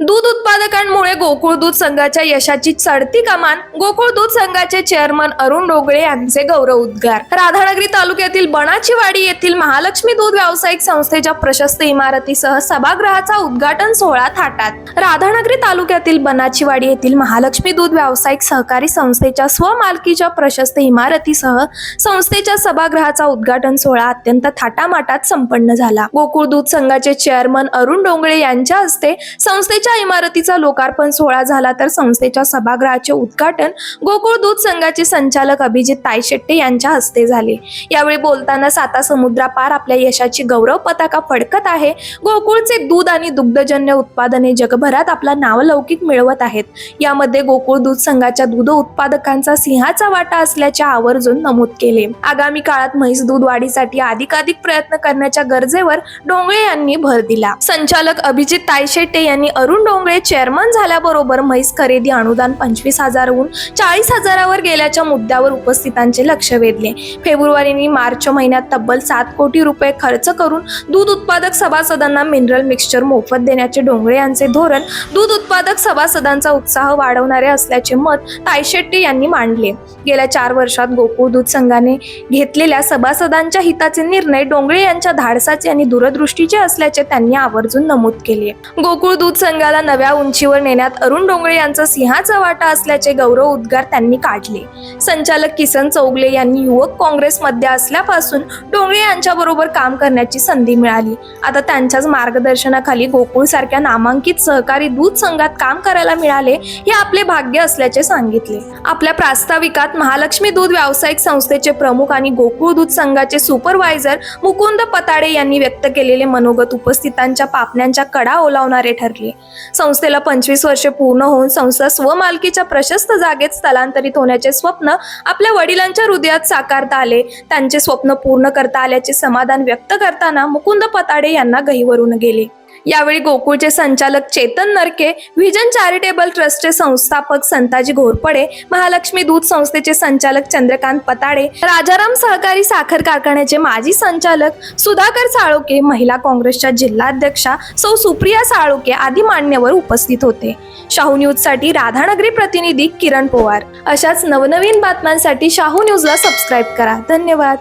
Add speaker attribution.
Speaker 1: दूध उत्पादकांमुळे गोकुळ दूध संघाच्या यशाची चढती कमान गोकुळ दूध संघाचे चेअरमन अरुण डोगळे यांचे गौरव उद्गार. राधानगरी तालुक्यातील बनाचीवाडी येथील महालक्ष्मी दूध व्यावसायिक संस्थेच्या प्रशस्त इमारतीसह सभागृहाचा उद्घाटन सोहळा थाटात. राधानगरी तालुक्यातील बनाचीवाडी येथील महालक्ष्मी दूध व्यावसायिक सहकारी संस्थेच्या स्वमालकीच्या प्रशस्त इमारतीसह संस्थेच्या सभागृहाचा उद्घाटन सोहळा अत्यंत थाटामाटात संपन्न झाला. गोकुळ दूध संघाचे चेअरमन अरुण डोंगळे यांच्या हस्ते संस्थेच्या इमारतीचा लोकार्पण सोहळा झाला तर संस्थेच्या सभागृहाचे उद्घाटन गोकुळ दूध संघाचे संचालक अभिजित तायशेट्टे यांच्या हस्ते झाले. यावेळी बोलताना साता समुद्रापार आपल्या यशाची गौरव पताका फडकत आहे. गोकुळचे दूध आणि दुग्धजन्य उत्पादने जगभरात आपला नावलौकिक मिळवत आहेत. यामध्ये गोकुळ दूध संघाच्या दूध उत्पादकांचा सिंहाचा वाटा असल्याचे आवर्जून नमूद केले. आगामी काळात म्हैस दूध वाढीसाठी अधिकाधिक प्रयत्न करण्याच्या गरजेवर डोंगळे यांनी भर दिला. संचालक अभिजित तायशेट्टे यांनी अरुण डोंगळे चेअरमन झाल्याबरोबर म्हैस खरेदी अनुदान पंचवीस हजारहून चाळीस हजारावर गेल्याच्या मुद्द्यावर उपस्थितांचे लक्ष वेधले. फेब्रुवारी आणि मार्च महिन्यात तब्बल सात कोटी रुपये खर्च करून दूध उत्पादक सभासदांना मिनरल मिक्सचर मोफत देण्याचे डोंगळे यांचे धोरण दूध उत्पादक सभासदांचा उत्साह वाढवणारे असल्याचे मत तायशेट्टी यांनी मांडले. गेल्या चार वर्षात गोकुळ दूध संघाने घेतलेल्या सभासदांच्या हिताचे निर्णय डोंगळे यांच्या धाडसाचे आणि दूरदृष्टीचे असल्याचे त्यांनी आवर्जून नमूद केले. गोकुळ दूध संघाला नव्या उंचीवर नेण्यात अरुण डोंगळे यांचा सिंहाचा वाटा असल्याचे गौरव उद्गार त्यांनी काढले. संचालक किसन चौगले यांनी युवक काँग्रेसमध्ये असल्यापासून डोंगळे यांच्याबरोबर काम करण्याची संधी मिळाली. आता त्यांच्याच मार्गदर्शनाखाली गोकुळ सारख्या नामांकित सहकारी दूध संघात काम करायला मिळाले हे आपले भाग्य असल्याचे सांगितले. आपल्या प्रास्ताविकात महालक्ष्मी दूध व्यावसायिक संस्थेचे प्रमुख आणि गोकुळ दूध संघाचे सुपरवायझर मुकुंद पताडे यांनी व्यक्त केलेले मनोगत उपस्थितांच्या पापण्यांच्या कडा ओलावणारे ठरले. संस्थेला पंचवीस वर्षे पूर्ण होऊन संस्था स्वमालकीच्या प्रशस्त जागेत स्थलांतरित होण्याचे स्वप्न आपल्या वडिलांच्या हृदयात साकारता आले. त्यांचे स्वप्न पूर्ण करता आल्याचे समाधान व्यक्त करताना मुकुंद पताडे यांना गहिवरून गेले. यावेळी गोकुळचे संचालक चेतन नरके व्हिजन चॅरिटेबल ट्रस्टचे संस्थापक संताजी घोरपडे महालक्ष्मी दूध संस्थेचे संचालक चंद्रकांत पताडे राजाराम सहकारी साखर कारखान्याचे माजी संचालक सुधाकर साळोके महिला काँग्रेसच्या जिल्हाध्यक्षा सौ सुप्रिया साळोके आदी मान्यवर उपस्थित होते. शाहू न्यूजसाठी राधानगरी प्रतिनिधी किरण पवार. अशाच नवनवीन बातम्यांसाठी शाहू न्यूजला सबस्क्राईब करा. धन्यवाद.